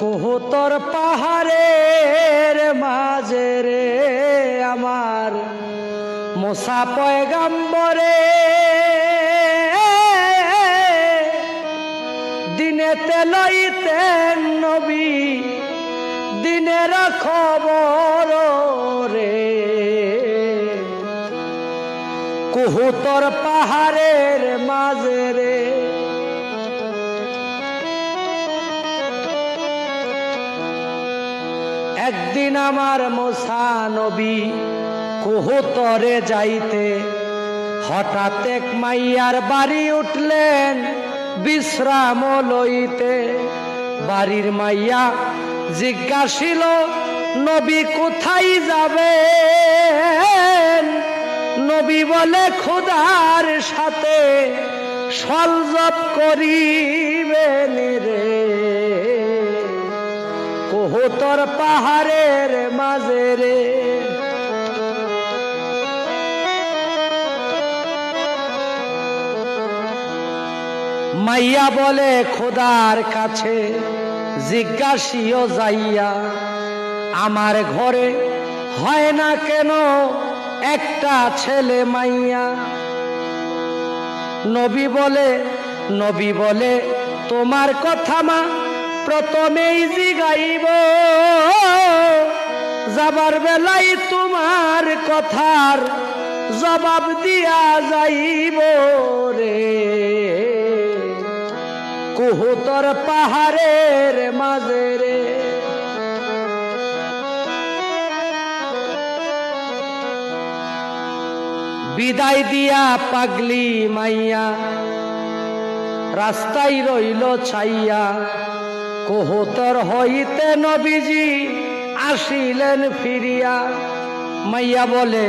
কোহতর পাহাড়ের মাঝে রে আমার মোসা পয়গাম্বরে। দিনেতে লইতেন নবী, দিনের খবর রে। কুহুতর পাহাড়ের একদিন আমার মোসা নবী কুহুতরে যাইতে হঠাৎ এক মাইয়ার বাড়ি উঠলেন বিশ্রাম লইতে। বাড়ির মাইয়া জিজ্ঞাসিল, নবী কোথায় যাবেন? নবী বলে, খোদার সাথে সলজব করিবেন কোহতর পাহাড়ের মাঝে রে। মাইয়া বলে, খোদার কাছে জিজ্ঞাসিও যাইয়া, আমার ঘরে হয় না কেন একটা ছেলে মাইয়া? নবী বলে নবী বলে, তোমার কথা মা প্রথমেই জিগাইব যাবার বেলাই তোমার কথার জবাব দিয়া যাইব রে। কুহুতর পাহাড়ের মাঝে রে। বিদায় দিয়া পাগলি মাইয়া, রাস্তায় রইল ছাইয়া। কোহতর হইতে নবীজি আসিলেন ফিরিয়া। মাইয়া বলে,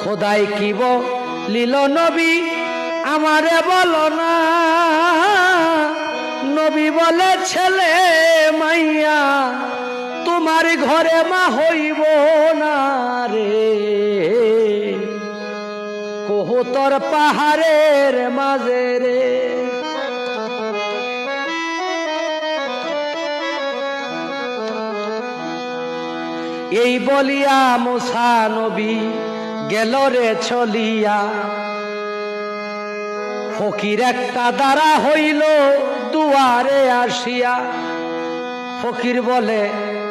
খোদাই কিব লীল নবী, আমারে বলো না। নবী বলে, ছেলে মাইয়া, তোমার ঘরে মা হইব না রে। কোহতর পাহাড়ের মাঝে রে এই বলিয়া মুসা নবী গেল রে চলিয়া। ফকির একটা দ্বারা হইল দুয়ারে আসিয়া। ফকির বলে,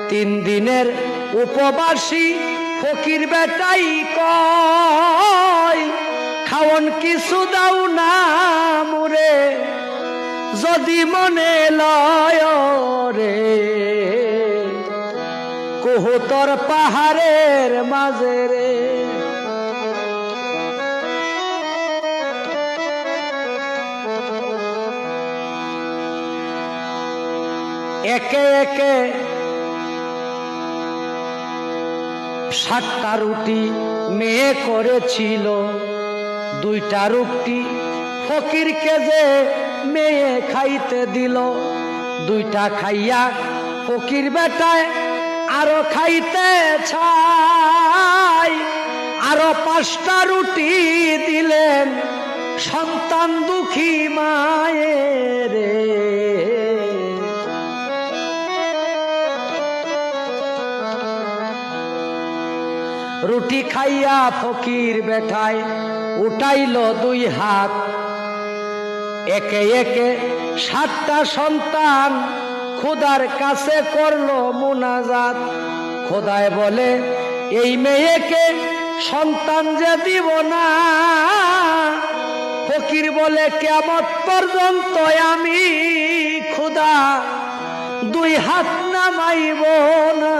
তিন দিনের উপবাসী ফকির বেটাই কয়, খাওন কিছু দাও না মুরে, যদি মনে লয় রে। কুহুতর পাহাড়ের মাঝে রে। একে একে সাতটা রুটি মেয়ে করেছিল, দুইটা রুটি ফকিরকে যে মেয়ে খাইতে দিল, দুইটা খাইয়া ফকির বেটায় আরও খাইতে ছাই আরও পাঁচটা রুটি দিলেন সন্তান দুঃখী মায়ের। রুটি খাইয়া ফকির বেঠায় উঠাইল দুই হাত। একে একে সাতটা সন্তান খোদার কাছে করল মোনাজাত। খোদায় বলে, এই মেয়েকে সন্তান যে দিব না, ফকির বলে কেমন পর্যন্ত আমি খুদা, দুই হাত নামাইব না